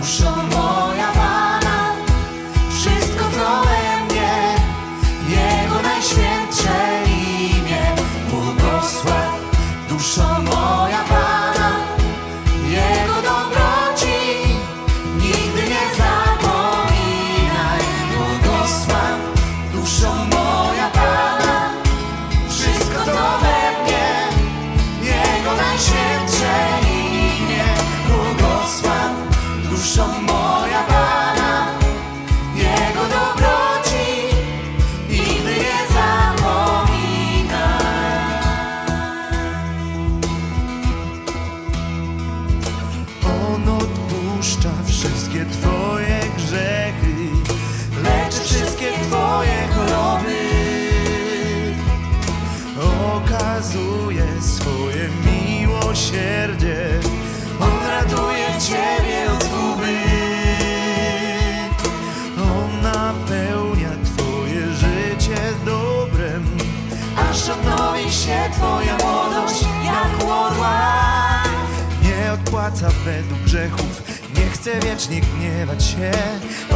dusza wszystkie Twoje grzechy, lecz wszystkie Twoje choroby. Okazuje swoje miłosierdzie, On ratuje Ciebie od zguby. On napełnia Twoje życie dobrem, aż odnowi się Twoje Nie odpłaca według grzechów, nie chce wiecznie gniewać się.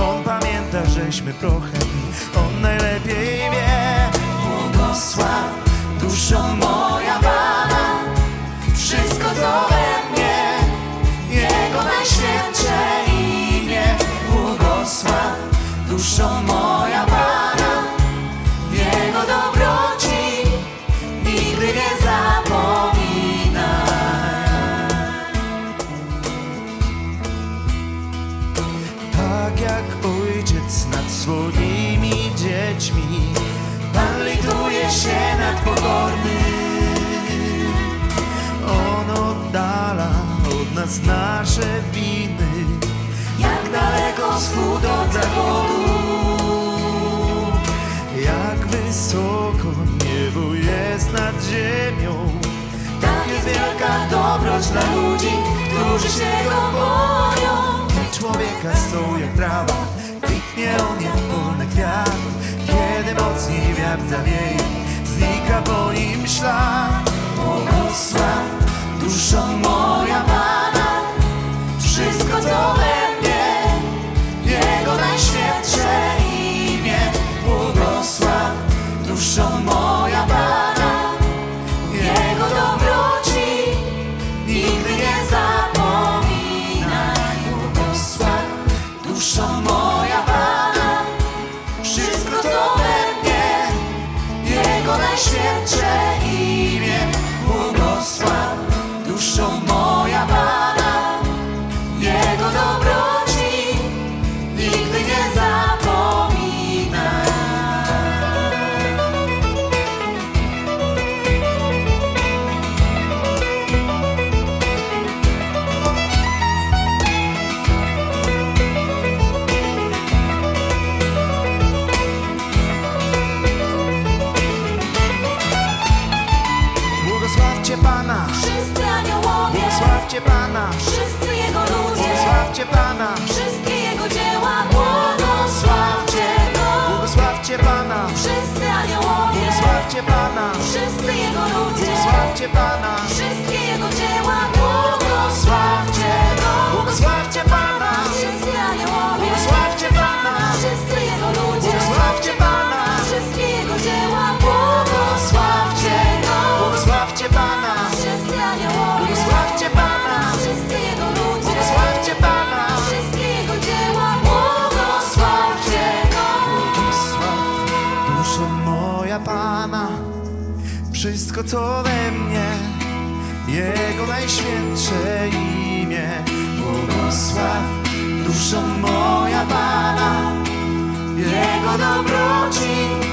On pamięta, żeśmy prochem, on najlepiej wie. Błogosław duszo moja Pana, wszystko co we mnie, Jego najświętsze imię. Błogosław duszo moja wielka dobroć dla ludzi, którzy się go boją. Człowieka są jak trawa, kwitnie on jak polny kwiat. Kiedy mocniej wiatr zawieje, znika po nim ślad. Błogosław duszo moja Pana, duszo Błogosławcie Pana, Wszyscy aniołowie, błogosławcie Pana, wszyscy Jego ludzie, błogosławcie Pana, wszystkie Jego dzieła, błogosławcie Go. błogosławcie Pana, Wszyscy aniołowie, błogosławcie Pana, wszyscy Jego ludzie, błogosławcie Pana, wszystko co we mnie, Jego najświętsze imię. Błogosław duszo moja Pana, Jego dobroci.